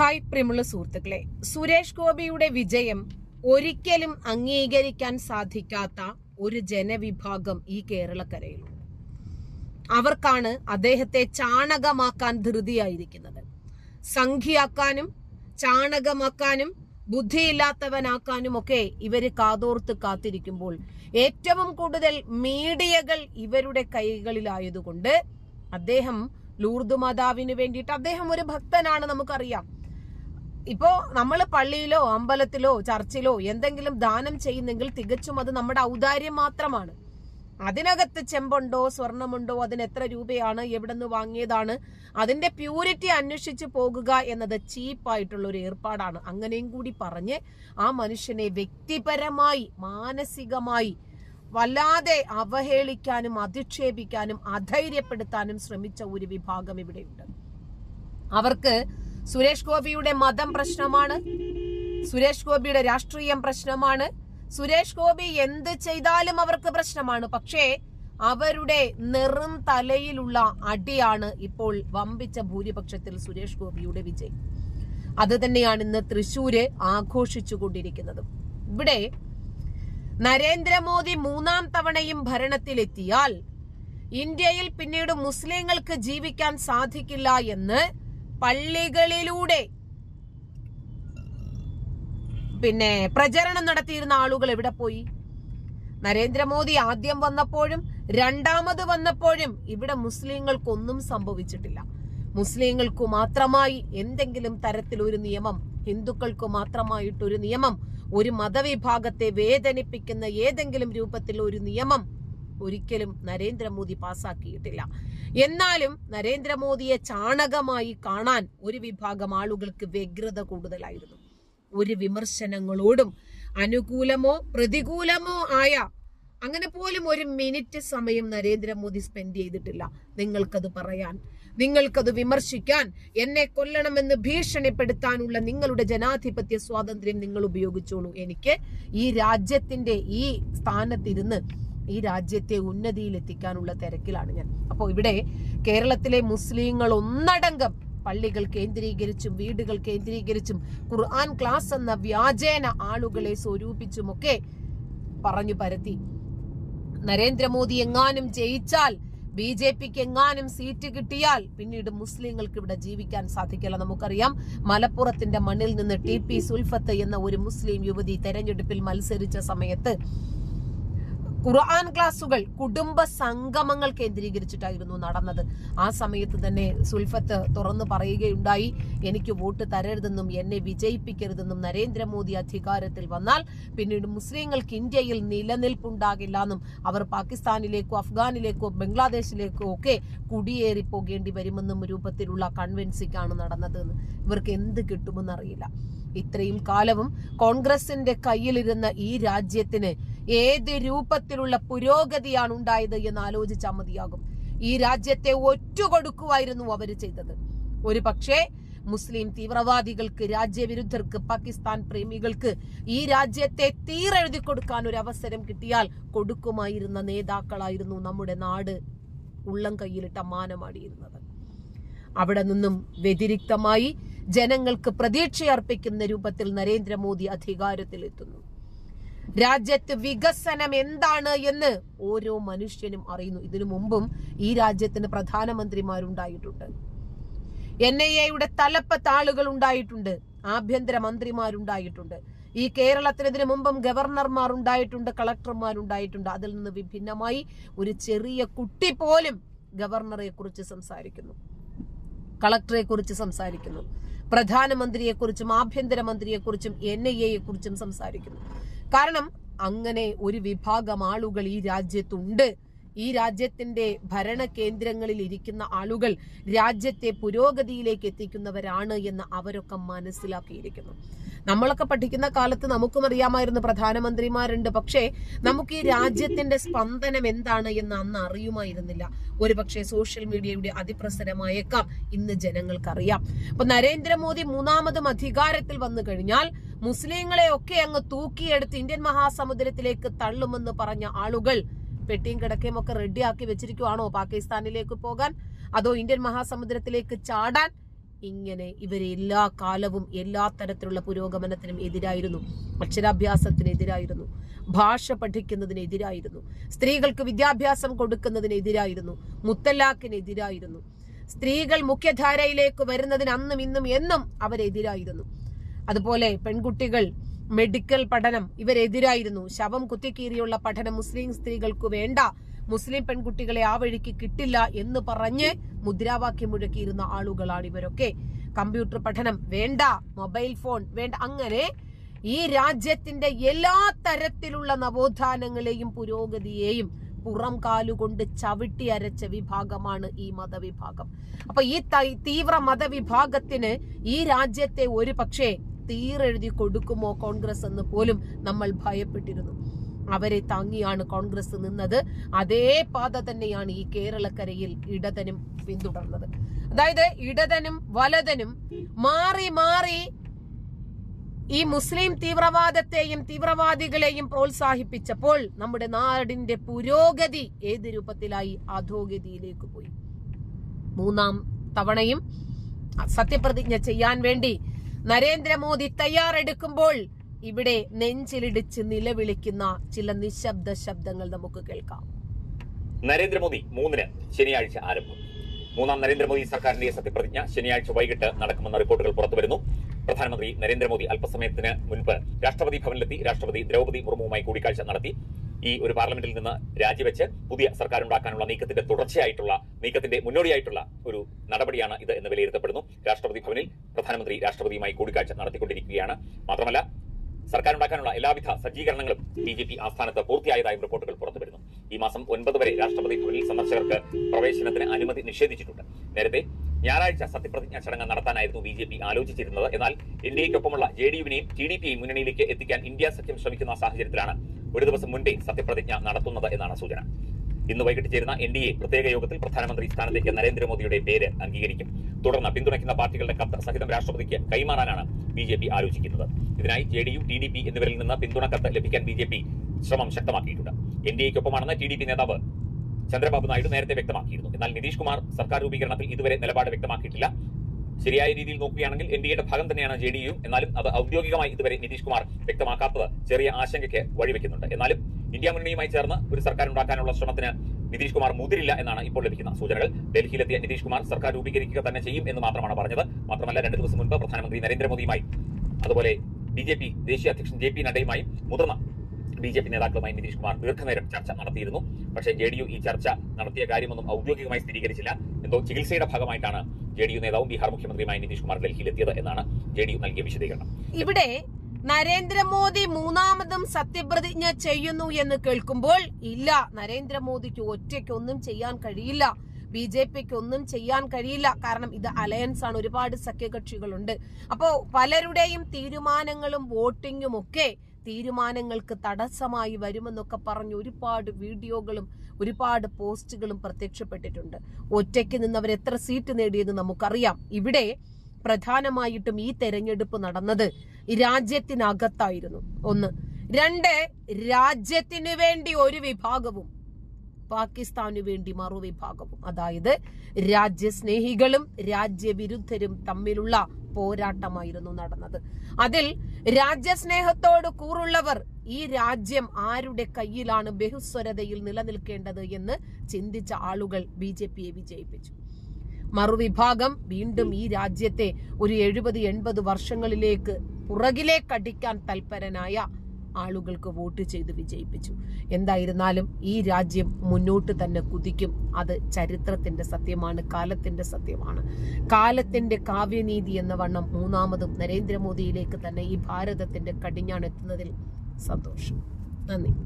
Hi പ്രിയമുള്ള സുഹൃത്തുക്കളെ. സുരേഷ് ഗോപിയുടെ വിജയം ഒരിക്കലും അംഗീകരിക്കാൻ സാധിക്കാത്ത ഒരു ജനവിഭാഗം ഈ കേരളക്കരയിലുണ്ട് അവർക്കാണ് അദ്ദേഹത്തെ ചാണകമാക്കാൻ ധൃതിയായിരിക്കുന്നത്. സംഖ്യയാക്കാനും ചാണകമാക്കാനും ബുദ്ധിയില്ലാത്തവനാക്കാനും ഒക്കെ ഇവർ കാതോർത്ത് കാത്തിരിക്കുമ്പോൾ ഏറ്റവും കൂടുതൽ മീഡിയകൾ ഇവരുടെ കൈകളിലായതുകൊണ്ട് അദ്ദേഹം ലൂർദ് മാതാവിന് വേണ്ടിയിട്ട് അദ്ദേഹം ഒരു ഭക്തനാണ് നമുക്കറിയാം. ഇപ്പോ നമ്മൾ പള്ളിയിലോ അമ്പലത്തിലോ ചർച്ചിലോ എന്തെങ്കിലും ദാനം ചെയ്യുന്നെങ്കിൽ തികച്ചും അത് നമ്മുടെ ഔദാര്യം മാത്രമാണ്. അതിനകത്ത് ചെമ്പുണ്ടോ സ്വർണമുണ്ടോ അതിന് എത്ര രൂപയാണ് എവിടെ നിന്ന് വാങ്ങിയതാണ് അതിന്റെ പ്യൂരിറ്റി അന്വേഷിച്ച് പോകുക എന്നത് ചീപ്പായിട്ടുള്ള ഒരു ഏർപ്പാടാണ്. അങ്ങനെയും കൂടി പറഞ്ഞ് ആ മനുഷ്യനെ വ്യക്തിപരമായി മാനസികമായി വല്ലാതെ അവഹേളിക്കാനും അധിക്ഷേപിക്കാനും അധൈര്യപ്പെടുത്താനും ശ്രമിച്ച ഒരു വിഭാഗം ഇവിടെയുണ്ട്. അവർക്ക് സുരേഷ് ഗോപിയുടെ മതം പ്രശ്നമാണ്. സുരേഷ് ഗോപിയുടെ രാഷ്ട്രീയം പ്രശ്നമാണ്. സുരേഷ് ഗോപി എന്ത് ചെയ്താലും അവർക്ക് പ്രശ്നമാണ്. പക്ഷേ അവരുടെ നെറും തലയിലുള്ള അടിയാണ് ഇപ്പോൾ വമ്പിച്ച ഭൂരിപക്ഷത്തിൽ സുരേഷ് ഗോപിയുടെ വിജയം. അത് തന്നെയാണ് ഇന്ന് തൃശൂര് ആഘോഷിച്ചുകൊണ്ടിരിക്കുന്നത്. ഇവിടെ നരേന്ദ്രമോദി മൂന്നാം തവണയും ഭരണത്തിലെത്തിയാൽ ഇന്ത്യയിൽ പിന്നീട് മുസ്ലിങ്ങൾക്ക് ജീവിക്കാൻ സാധിക്കില്ല എന്ന് പള്ളികളിലൂടെ. പിന്നെ പ്രചരണം നടത്തിയിരുന്ന ആളുകൾ എവിടെ പോയി? നരേന്ദ്രമോദി ആദ്യം വന്നപ്പോഴും രണ്ടാമത് വന്നപ്പോഴും ഇവിടെ മുസ്ലിങ്ങൾക്കൊന്നും സംഭവിച്ചിട്ടില്ല. മുസ്ലിങ്ങൾക്ക് മാത്രമായി എന്തെങ്കിലും തരത്തിൽ ഒരു നിയമം ഹിന്ദുക്കൾക്ക് മാത്രമായിട്ടൊരു നിയമം ഒരു മതവിഭാഗത്തെ വേദനിപ്പിക്കുന്ന ഏതെങ്കിലും രൂപത്തിൽ ഒരു നിയമം ഒരിക്കലും നരേന്ദ്രമോദി പാസാക്കിയിട്ടില്ല എന്നാലും നരേന്ദ്രമോദിയെ ചാണകമായി കാണാൻ ഒരു വിഭാഗം ആളുകൾക്ക് വ്യഗ്രത കൂടുതലായിരുന്നു. ഒരു വിമർശനങ്ങളോടും അനുകൂലമോ പ്രതികൂലമോ ആയ അങ്ങനെ പോലും ഒരു മിനിറ്റ് സമയം നരേന്ദ്രമോദി സ്പെൻഡ് ചെയ്തിട്ടില്ല. നിങ്ങൾക്കത് പറയാൻ നിങ്ങൾക്കത് വിമർശിക്കാൻ എന്നെ കൊല്ലണമെന്ന് ഭീഷണിപ്പെടുത്താനുള്ള നിങ്ങളുടെ ജനാധിപത്യ സ്വാതന്ത്ര്യം നിങ്ങൾ ഉപയോഗിച്ചോളൂ. എനിക്ക് ഈ രാജ്യത്തിന്റെ ഈ സ്ഥാനത്തിരുന്ന് ഈ രാജ്യത്തെ ഉന്നതിയിൽ എത്തിക്കാനുള്ള തിരക്കിലാണ് ഞാൻ. അപ്പോൾ ഇവിടെ കേരളത്തിലെ മുസ്ലിങ്ങൾ ഒന്നടങ്കം പള്ളികൾ കേന്ദ്രീകരിച്ചും വീടുകൾ കേന്ദ്രീകരിച്ചും ഖുർആൻ ക്ലാസ് എന്ന വ്യാജേന ആളുകളെ സ്വരൂപിച്ചുമൊക്കെ പറഞ്ഞു പരത്തി. നരേന്ദ്രമോദി എങ്ങാനും ജയിച്ചാൽ ബി ജെ പിക്ക് എങ്ങാനും സീറ്റ് കിട്ടിയാൽ പിന്നീട് മുസ്ലിങ്ങൾക്ക് ഇവിടെ ജീവിക്കാൻ സാധിക്കില്ല. നമുക്കറിയാം മലപ്പുറത്തിന്റെ മണ്ണിൽ നിന്ന് ടി പി സുൽഫത്ത് എന്ന ഒരു മുസ്ലിം യുവതി തെരഞ്ഞെടുപ്പിൽ മത്സരിച്ച സമയത്ത് ഖുർആൻ ക്ലാസുകൾ കുടുംബ സംഗമങ്ങൾ കേന്ദ്രീകരിച്ചിട്ടായിരുന്നു നടന്നത്. ആ സമയത്ത് തന്നെ സുൽഫത്ത് തുറന്നു പറയുകയുണ്ടായി എനിക്ക് വോട്ട് തരരുതെന്നും എന്നെ വിജയിപ്പിക്കരുതെന്നും നരേന്ദ്രമോദി അധികാരത്തിൽ വന്നാൽ പിന്നീട് മുസ്ലിങ്ങൾക്ക് ഇന്ത്യയിൽ നിലനിൽപ്പുണ്ടാകില്ല എന്നും അവർ പാകിസ്ഥാനിലേക്കോ അഫ്ഗാനിലേക്കോ ബംഗ്ലാദേശിലേക്കോ ഒക്കെ കുടിയേറി പോകേണ്ടി വരുമെന്നും രൂപത്തിലുള്ള കൺവെൻസിക്കാണ് നടന്നത് ഇവർക്ക് എന്ത് കിട്ടുമെന്നറിയില്ല. ഇത്രയും കാലവും കോൺഗ്രസിന്റെ കയ്യിലിരുന്ന ഈ രാജ്യത്തിന് ഏത് രൂപത്തിലുള്ള പുരോഗതിയാണ് ഉണ്ടായത് എന്ന് ആലോചിച്ചാൽ മതിയാകും. ഈ രാജ്യത്തെ ഒറ്റുകൊടുക്കുമായിരുന്നു അവർ ചെയ്തത്. ഒരു പക്ഷേ മുസ്ലിം തീവ്രവാദികൾക്ക് രാജ്യവിരുദ്ധർക്ക് പാകിസ്ഥാൻ പ്രേമികൾക്ക് ഈ രാജ്യത്തെ തീരെഴുതി കൊടുക്കാൻ ഒരു അവസരം കിട്ടിയാൽ കൊടുക്കുമായിരുന്ന നേതാക്കളായിരുന്നു നമ്മുടെ നാട് ഉള്ളം കയ്യിലിട്ട മാനമാടിയിരുന്നത്. അവിടെ നിന്നും വ്യതിരിക്തമായി ജനങ്ങൾക്ക് പ്രതീക്ഷയർപ്പിക്കുന്ന രൂപത്തിൽ നരേന്ദ്രമോദി അധികാരത്തിലെത്തുന്നു. രാജ്യത്ത് വികസനം എന്താണ് എന്ന് ഓരോ മനുഷ്യനും അറിയുന്നു. ഇതിനു മുമ്പും ഈ രാജ്യത്തിന് പ്രധാനമന്ത്രിമാരുണ്ടായിട്ടുണ്ട്. എൻ ഐ എയുടെ തലപ്പത്ത് ആളുകൾ ഉണ്ടായിട്ടുണ്ട്. ആഭ്യന്തര മന്ത്രിമാരുണ്ടായിട്ടുണ്ട്. ഈ കേരളത്തിന് ഇതിനു മുമ്പും ഗവർണർമാർ ഉണ്ടായിട്ടുണ്ട് കളക്ടർമാർ ഉണ്ടായിട്ടുണ്ട്. അതിൽ നിന്ന് വിഭിന്നമായി ഒരു ചെറിയ കുട്ടി പോലും ഗവർണറെ കുറിച്ച് സംസാരിക്കുന്നു. കളക്ടറെ കുറിച്ച് സംസാരിക്കുന്നു. പ്രധാനമന്ത്രിയെക്കുറിച്ചും ആഭ്യന്തരമന്ത്രിയെക്കുറിച്ചും എൻ ഐ എയെ കുറിച്ചും സംസാരിക്കുന്നു. കാരണം അങ്ങനെ ഒരു വിഭാഗം ആളുകൾ ഈ രാജ്യത്തുണ്ട്. ഈ രാജ്യത്തിന്റെ ഭരണ കേന്ദ്രങ്ങളിൽ ഇരിക്കുന്ന ആളുകൾ രാജ്യത്തെ പുരോഗതിയിലേക്ക് എത്തിക്കുന്നവരാണ് എന്ന് അവരൊക്കെ മനസ്സിലാക്കിയിരിക്കുന്നു. നമ്മളൊക്കെ പഠിക്കുന്ന കാലത്ത് നമുക്കും അറിയാമായിരുന്നു പ്രധാനമന്ത്രിമാരുണ്ട്. പക്ഷേ നമുക്ക് ഈ രാജ്യത്തിന്റെ സ്പന്ദനം എന്താണ് എന്ന് അന്ന് അറിയുമായിരുന്നില്ല. ഒരു പക്ഷേ സോഷ്യൽ മീഡിയയുടെ അതിപ്രസരമായേക്കാം. ഇന്ന് ജനങ്ങൾക്കറിയാം. അപ്പൊ നരേന്ദ്രമോദി മൂന്നാമതും അധികാരത്തിൽ വന്നു കഴിഞ്ഞാൽ മുസ്ലിങ്ങളെ ഒക്കെ അങ്ങ് തൂക്കിയെടുത്ത് ഇന്ത്യൻ മഹാസമുദ്രത്തിലേക്ക് തള്ളുമെന്ന് പറഞ്ഞ ആളുകൾ പെട്ടിയും കിടക്കയും ഒക്കെ റെഡിയാക്കി വെച്ചിരിക്കുവാണോ പാകിസ്ഥാനിലേക്ക് പോകാൻ? അതോ ഇന്ത്യൻ മഹാസമുദ്രത്തിലേക്ക് ചാടാൻ? ഇങ്ങനെ ഇവരെ എല്ലാ കാലവും എല്ലാ തരത്തിലുള്ള പുരോഗമനത്തിനും എതിരായിരുന്നു. അക്ഷരാഭ്യാസത്തിനെതിരായിരുന്നു. ഭാഷ പഠിക്കുന്നതിനെതിരായിരുന്നു. സ്ത്രീകൾക്ക് വിദ്യാഭ്യാസം കൊടുക്കുന്നതിനെതിരായിരുന്നു. മുത്തലാഖിനെതിരായിരുന്നു. സ്ത്രീകൾ മുഖ്യധാരയിലേക്ക് വരുന്നതിന് അന്നും ഇന്നും എന്നും അവരെതിരായിരുന്നു. അതുപോലെ പെൺകുട്ടികൾ മെഡിക്കൽ പഠനം ഇവരെതിരായിരുന്നു. ശവം കുത്തിക്കീറിയുള്ള പഠനം മുസ്ലിം സ്ത്രീകൾക്ക് വേണ്ട. മുസ്ലിം പെൺകുട്ടികളെ ആ വഴിക്ക് കിട്ടില്ല എന്ന് പറഞ്ഞ് മുദ്രാവാക്യം മുഴക്കിയിരുന്ന ആളുകളാണ് ഇവരൊക്കെ. കമ്പ്യൂട്ടർ പഠനം വേണ്ട മൊബൈൽ ഫോൺ വേണ്ട അങ്ങനെ ഈ രാജ്യത്തിന്റെ എല്ലാ തരത്തിലുള്ള നവോത്ഥാനങ്ങളെയും പുരോഗതിയെയും പുറം കാലുകൊണ്ട് ചവിട്ടി അരച്ച വിഭാഗമാണ് ഈ മതവിഭാഗം. അപ്പൊ ഈ തീവ്ര മതവിഭാഗത്തിന് ഈ രാജ്യത്തെ ഒരു പക്ഷേ തീരെഴുതി കൊടുക്കുമോ കോൺഗ്രസ് എന്ന് പോലും നമ്മൾ ഭയപ്പെട്ടിരുന്നു. അവരെ താങ്ങിയാണ് കോൺഗ്രസ് നിന്നത്. അതേ പാത തന്നെയാണ് ഈ കേരളക്കരയിൽ ഇടതനും പിന്തുടർന്നത്. അതായത് ഇടതനും വലതനും മാറി മാറി ഈ മുസ്ലിം തീവ്രവാദത്തെയും തീവ്രവാദികളെയും പ്രോത്സാഹിപ്പിച്ചപ്പോൾ നമ്മുടെ നാടിന്റെ പുരോഗതി ഏത് രൂപത്തിലായി അധോഗതിയിലേക്ക് പോയി. മൂന്നാം തവണയും സത്യപ്രതിജ്ഞ ചെയ്യാൻ വേണ്ടി നരേന്ദ്രമോദി തയ്യാറെടുക്കുമ്പോൾ ഇവിടെ നെഞ്ചിലിടിച്ച് നിലവിളിക്കുന്ന ചില നിശബ്ദ ശബ്ദങ്ങൾ നമുക്ക് കേൾക്കാം. നരേന്ദ്രമോദി മൂന്നിന് ശനിയാഴ്ച ആരംഭം. മൂന്നാം നരേന്ദ്രമോദി സർക്കാരിന്റെ സത്യപ്രതിജ്ഞ ശനിയാഴ്ച വൈകിട്ട് നടക്കുമെന്ന റിപ്പോർട്ടുകൾ പുറത്തുവരുന്നു പ്രധാനമന്ത്രി നരേന്ദ്രമോദി അല്പസമയത്തിന് മുൻപ് രാഷ്ട്രപതി ഭവനിലെത്തി രാഷ്ട്രപതി ദ്രൗപദി മുർമുവുമായി കൂടിക്കാഴ്ച നടത്തി. ഈ ഒരു പാർലമെന്റിൽ നിന്ന് രാജിവെച്ച് പുതിയ സർക്കാർ ഉണ്ടാക്കാനുള്ള നീക്കത്തിന്റെ തുടർച്ചയായിട്ടുള്ള നീക്കത്തിന്റെ മുന്നോടിയായിട്ടുള്ള ഒരു നടപടിയാണ് ഇത് എന്ന് വിലയിരുത്തപ്പെടുന്നു. രാഷ്ട്രപതി ഭവനിൽ പ്രധാനമന്ത്രി രാഷ്ട്രപതിയുമായി കൂടിക്കാഴ്ച നടത്തിക്കൊണ്ടിരിക്കുകയാണ്. മാത്രമല്ല സർക്കാർ ഉണ്ടാക്കാനുള്ള എല്ലാവിധ സജ്ജീകരണങ്ങളും ബി ജെ പി ആസ്ഥാനത്ത് പൂർത്തിയായതായും റിപ്പോർട്ടുകൾ പുറത്തുവരുന്നു. ഈ മാസം ഒൻപത് വരെ രാഷ്ട്രപതി ഭവനിൽ സന്ദർശകർക്ക് പ്രവേശനത്തിന് അനുമതി നിഷേധിച്ചിട്ടുണ്ട്. നേരത്തെ ഞായറാഴ്ച സത്യപ്രതിജ്ഞ ചടങ്ങ് നടത്താനായിരുന്നു ബി ജെ പി ആലോചിച്ചിരുന്നത്. എന്നാൽ എൻ ഡി എക്കൊപ്പമുള്ള ജെ ഡി യുവിനെയും ടി ഡി പിയെയും മുന്നണിയിലേക്ക് എത്തിക്കാൻ ഇന്ത്യ സഖ്യം ശ്രമിക്കുന്ന സാഹചര്യത്തിലാണ് ഒരു ദിവസം മുൻപേ സത്യപ്രതിജ്ഞ നടത്തുന്നത് എന്നാണ് സൂചന. ഇന്ന് വൈകിട്ട് ചേരുന്ന എൻ ഡി എ പ്രത്യേക യോഗത്തിൽ പ്രധാനമന്ത്രി സ്ഥാനത്തേക്ക് നരേന്ദ്രമോദിയുടെ പേര് അംഗീകരിക്കും. തുടർന്ന് പിന്തുണയ്ക്കുന്ന പാർട്ടികളുടെ കത്ത് സഹിതം രാഷ്ട്രപതിക്ക് കൈമാറാനാണ് ബി ജെ പി ആലോചിക്കുന്നത്. ഇതിനായി J D U T D P എന്നിവരിൽ നിന്ന് പിന്തുണ കത്ത് ലഭിക്കാൻ ബി ജെ പി ശ്രമം ശക്തമാക്കിയിട്ടുണ്ട്. എൻ ഡി എക്കൊപ്പമാണെന്ന് ടി ഡി പി നേതാവ് ചന്ദ്രബാബു നായിഡു നേരത്തെ വ്യക്തമാക്കിയിരുന്നു. എന്നാൽ നിതീഷ് കുമാർ സർക്കാർ രൂപീകരണത്തിൽ ഇതുവരെ നിലപാട് വ്യക്തമാക്കിയിട്ടില്ല. ശരിയായ രീതിയിൽ നോക്കുകയാണെങ്കിൽ എൻ ഡി എയുടെ ഭാഗം തന്നെയാണ് ജെ ഡി യു. എന്നാലും അത് ഔദ്യോഗികമായി ഇതുവരെ നിതീഷ് കുമാർ വ്യക്തമാക്കാത്തത് ചെറിയ ആശങ്കയ്ക്ക് വഴിവെക്കുന്നുണ്ട്. എന്നാലും ഇന്ത്യ മുന്നണിയുമായി ചേർന്ന് ഒരു സർക്കാർ ഉണ്ടാക്കാനുള്ള ശ്രമത്തിന് നിതീഷ് കുമാർ മുതിരില്ല എന്നാണ് ഇപ്പോൾ ലഭിക്കുന്ന സൂചനകൾ. ഡൽഹിയിലെത്തിയ നിതീഷ് കുമാർ സർക്കാർ രൂപീകരിക്കുക തന്നെ ചെയ്യും എന്ന് മാത്രമാണ് പറഞ്ഞത്. മാത്രമല്ല രണ്ട് ദിവസം മുൻപ് പ്രധാനമന്ത്രി നരേന്ദ്രമോദിയുമായി അതുപോലെ ബി ജെ പി ദേശീയ അധ്യക്ഷൻ ജെ പി നഡ്ഡയുമായി മുതിർന്ന ബി ജെ പി നേതാക്കളുമായി നിതീഷ് കുമാർ ദീർഘനേരം ചർച്ച നടത്തിയിരുന്നു. പക്ഷേ ജെ ഡി യു ഈ ചർച്ച നടത്തിയ കാര്യമൊന്നും ഔദ്യോഗികമായി സ്ഥിരീകരിച്ചില്ല. എന്തോ ചികിത്സയുടെ ഭാഗമായിട്ടാണ് ജെ ഡി യു നേതാവും ബീഹാർ മുഖ്യമന്ത്രിയുമായി നിതീഷ് കുമാർ ഡൽഹിയിൽ എത്തിയത് എന്നാണ് ജെ ഡി യു നൽകിയ വിശദീകരണം. ഇവിടെ നരേന്ദ്രമോദി മൂന്നാമതും സത്യപ്രതിജ്ഞ ചെയ്യുന്നു എന്ന് കേൾക്കുമ്പോൾ ഇല്ല നരേന്ദ്രമോദിക്ക് ഒറ്റയ്ക്ക് ഒന്നും ചെയ്യാൻ കഴിയില്ല. ബി ജെ പിക്ക് ഒന്നും ചെയ്യാൻ കഴിയില്ല. കാരണം ഇത് അലയൻസ് ആണ് ഒരുപാട് സഖ്യകക്ഷികളുണ്ട്. അപ്പോ പലരുടെയും തീരുമാനങ്ങളും വോട്ടിങ്ങും ഒക്കെ തീരുമാനങ്ങൾക്ക് തടസ്സമായി വരുമെന്നൊക്കെ പറഞ്ഞ് ഒരുപാട് വീഡിയോകളും ഒരുപാട് പോസ്റ്റുകളും പ്രത്യക്ഷപ്പെട്ടിട്ടുണ്ട്. ഒറ്റയ്ക്ക് നിന്നവർ എത്ര സീറ്റ് നേടിയെന്ന് നമുക്കറിയാം. ഇവിടെ പ്രധാനമായിട്ടും ഈ തെരഞ്ഞെടുപ്പ് നടന്നത് രാജ്യത്തിനകത്തായിരുന്നു. ഒന്ന്. രണ്ട് രാജ്യത്തിന് വേണ്ടി ഒരു വിഭാഗവും പാകിസ്ഥാനു വേണ്ടി മറുവിഭാഗവും. അതായത് രാജ്യസ്നേഹികളും രാജ്യവിരുദ്ധരും തമ്മിലുള്ള പോരാട്ടമായിരുന്നു നടന്നത്. അതിൽ രാജ്യസ്നേഹത്തോട് കൂറുള്ളവർ ഈ രാജ്യം ആരുടെ കയ്യിലാണ് ബഹുസ്വരതയിൽ നിലനിൽക്കേണ്ടത് എന്ന് ചിന്തിച്ച ആളുകൾ ബി ജെ പിയെ വിജയിപ്പിച്ചു. മറുവിഭാഗം വീണ്ടും ഈ രാജ്യത്തെ ഒരു എഴുപത് എൺപത് വർഷങ്ങളിലേക്ക് പുറകിലേക്കടിക്കാൻ തൽപരനായ ആളുകൾക്ക് വോട്ട് ചെയ്ത് വിജയിപ്പിച്ചു. എന്തായിരുന്നാലും ഈ രാജ്യം മുന്നോട്ട് തന്നെ കുതിക്കും. അത് ചരിത്രത്തിന്റെ സത്യമാണ് കാലത്തിന്റെ സത്യമാണ്. കാലത്തിന്റെ കാവ്യനീതി എന്ന വണ്ണം മൂന്നാമതും നരേന്ദ്രമോദിയിലേക്ക് തന്നെ ഈ ഭാരതത്തിന്റെ കടിഞ്ഞാണെത്തുന്നതിൽ സന്തോഷം. നന്ദി.